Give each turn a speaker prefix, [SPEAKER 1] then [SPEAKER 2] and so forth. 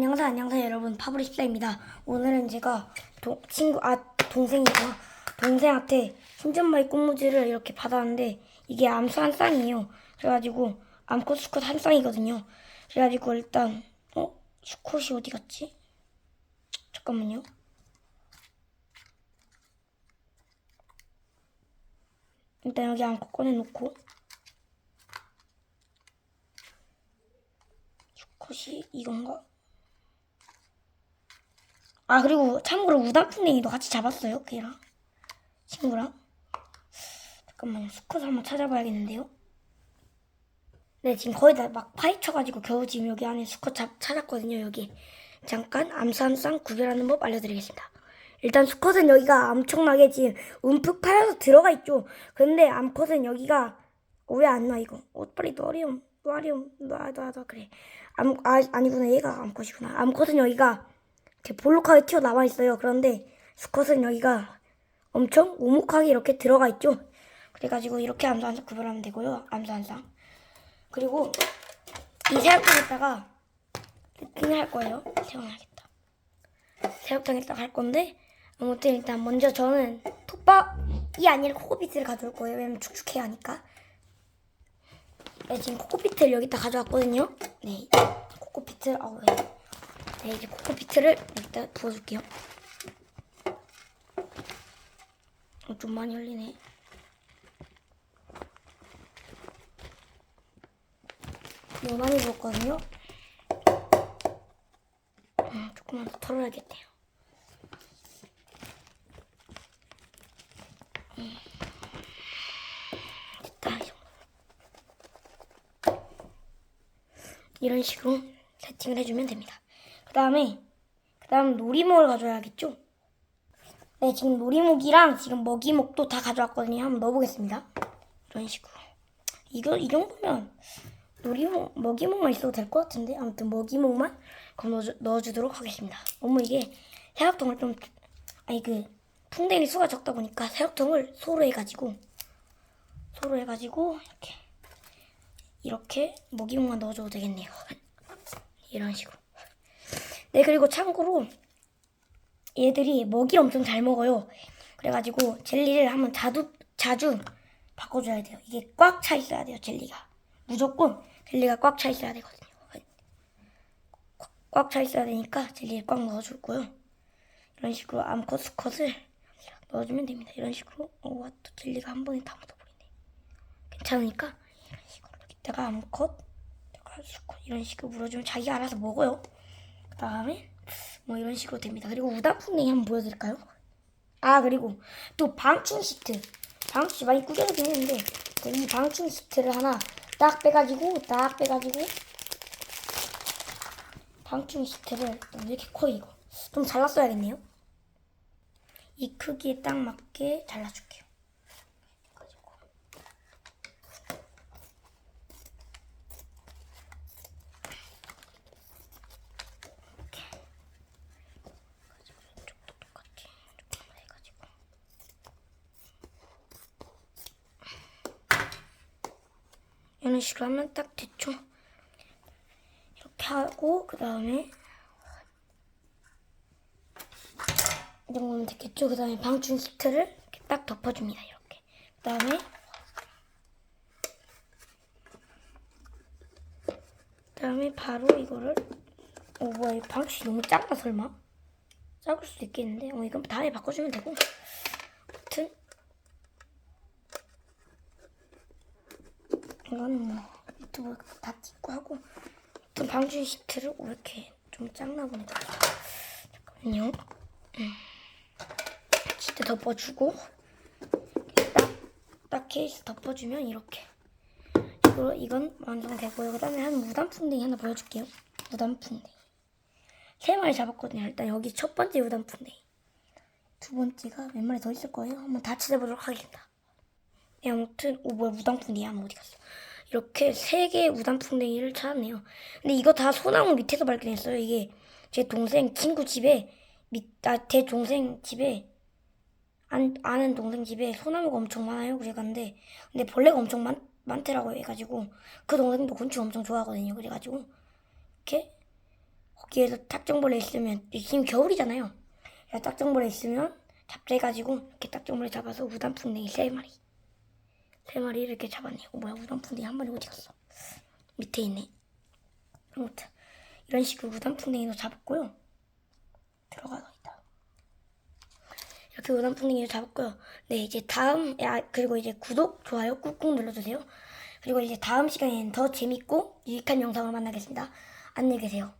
[SPEAKER 1] 안녕하세요, 안녕하세요, 여러분. 파브리십사입니다. 오늘은 제가 도- 친구, 아, 동생이구나. 동생한테 신전마이 꽃무지를 이렇게 받았는데, 이게 암수 한 쌍이에요. 그래가지고, 암컷, 수컷 한 쌍이거든요. 그래가지고, 일단, 어? 수컷이 어디 갔지? 잠깐만요. 일단 여기 암컷 꺼내놓고, 수컷이 이건가? 아 그리고 참고로 우단풍뎅이도 같이 잡았어요 걔랑. 친구랑. 잠깐만요. 수컷 한번 찾아봐야겠는데요? 네 지금 거의 다 막 파헤쳐가지고 겨우 지금 여기 안에 수컷 잡, 찾았거든요 여기. 잠깐 암수 한쌍 구별하는 법 알려드리겠습니다. 일단 수컷은 여기가 엄청나게 지금 움푹 파여서 들어가 있죠. 근데 암컷은 여기가 왜안놔 이거? 어, 빨리 놔렴 놔렴 놔놔 놔 그래. 암, 아, 아니구나. 얘가 암컷이구나. 암컷은 여기가 이렇게 볼록하게 튀어나와 있어요. 그런데 수컷은 여기가 엄청 오목하게 이렇게 들어가 있죠. 그래가지고 이렇게 암수 한쌍 구별하면 되고요. 암수 한 쌍. 그리고 이 새우탕에다가 세팅을 할 거예요. 세워놔야겠다. 새우탕에다가 할 건데 아무튼 일단 먼저 저는 톱밥이 아니라 코코피트를 가져올 거예요. 왜냐면 축축해야 하니까. 네, 지금 코코피트를 여기다 가져왔거든요. 네, 코코피트, 아우, 네. 네, 이제 코코피트를 여기다 부어줄게요. 어, 좀 많이 흘리네. 너무 많이 부었거든요. 음, 조금만 더 털어야겠네요. 음. 이런 식으로 세팅을 해주면 됩니다. 그 다음에 그 다음 놀이목을 가져와야겠죠? 네 지금 놀이목이랑 지금 먹이목도 다 가져왔거든요. 한번 넣어보겠습니다. 이런 식으로. 이거 이 정도면 놀이목 먹이목만 있어도 될 것 같은데? 아무튼 먹이목만 넣어주, 넣어주도록 하겠습니다. 너무 이게 새학통을 좀 아니 그 풍뎅이 수가 적다 보니까 새학통을 소로 해가지고 소로 해가지고 이렇게 이렇게 먹이목만 넣어줘도 되겠네요. 이런 식으로 네, 그리고 참고로 얘들이 먹이를 엄청 잘 먹어요. 그래가지고 젤리를 한번 자주, 자주 바꿔줘야 돼요. 이게 꽉 차 있어야 돼요, 젤리가. 무조건 젤리가 꽉 차 있어야 되거든요. 꽉 차 있어야 되니까 젤리를 꽉 넣어줄 거요. 이런 식으로 암컷, 수컷을 넣어주면 됩니다. 이런 식으로. 오, 또 젤리가 한 번에 다 묻어버리네. 괜찮으니까 이런 식으로 여기다가 암컷, 여기다가 수컷 이런 식으로 물어주면 자기가 알아서 먹어요. 그 다음에 뭐 이런 식으로 됩니다. 그리고 우다풍뎅이 한번 보여드릴까요? 아 그리고 또 방충 시트 방충 많이 꾸겨놓긴 했는데 이 방충 시트를 하나 딱 빼가지고 딱 빼가지고 방충 시트를 왜 이렇게 커 이거 좀 잘랐어야겠네요. 이 크기에 딱 맞게 잘라줄게요. 그래가지고. 이쪽도 똑같이 조금만 해가지고 이런 식으로 하면 딱 됐죠? 이렇게 하고 그 다음에 이 정도면 됐겠죠? 그 다음에 방충 시트를 이렇게 딱 덮어줍니다 이렇게. 그 다음에 그 다음에 바로 이거를 어 뭐야 이 방충이 너무 작아 설마? 작을 수도 있겠는데? 어 이건 다음에 바꿔주면 되고 아무튼 이거는 뭐 유튜브 다 찍고 하고 아무튼 방준 시트를 왜 이렇게 좀 작나 보네 잠깐만요 음. 시트 덮어주고 딱, 딱 케이스 덮어주면 이렇게 이거, 이건 완성되고요 그 다음에 한 무단풍뎅이 하나 보여줄게요 무단풍뎅이 세 마리 잡았거든요. 일단 여기 첫 번째 우단풍뎅이. 두 번째가 몇 마리 더 있을 거예요. 한번 다 찾아보도록 하겠습니다. 네, 아무튼 오 뭐야 우단풍뎅이 한번 어디 갔어? 이렇게 세 개의 우단풍뎅이를 찾았네요. 근데 이거 다 소나무 밑에서 발견했어요. 이게 제 동생 친구 집에 밑아제 동생 집에 안, 아는 동생 집에 소나무가 엄청 많아요. 그래 갔는데 근데 벌레가 엄청 많, 많더라고요. 해가지고 그 동생도 곤충 엄청 좋아하거든요. 그래가지고 이렇게 거기에서 딱정벌레 있으면 지금 겨울이잖아요. 딱정벌레 있으면 잡재가지고 이렇게 딱정벌레 잡아서 우단풍뎅이 세 마리 세 마리 이렇게 잡았네요. 어, 뭐야 우단풍뎅이 한 마리 어디 갔어? 밑에 있네. 아무튼 이런 식으로 우단풍뎅이도 잡았고요. 들어가서 있다. 이렇게 우단풍뎅이도 잡았고요. 네 이제 다음 야 그리고 이제 구독 좋아요 꾹꾹 눌러주세요. 그리고 이제 다음 시간에는 더 재밌고 유익한 영상으로 만나겠습니다. 안녕히 계세요.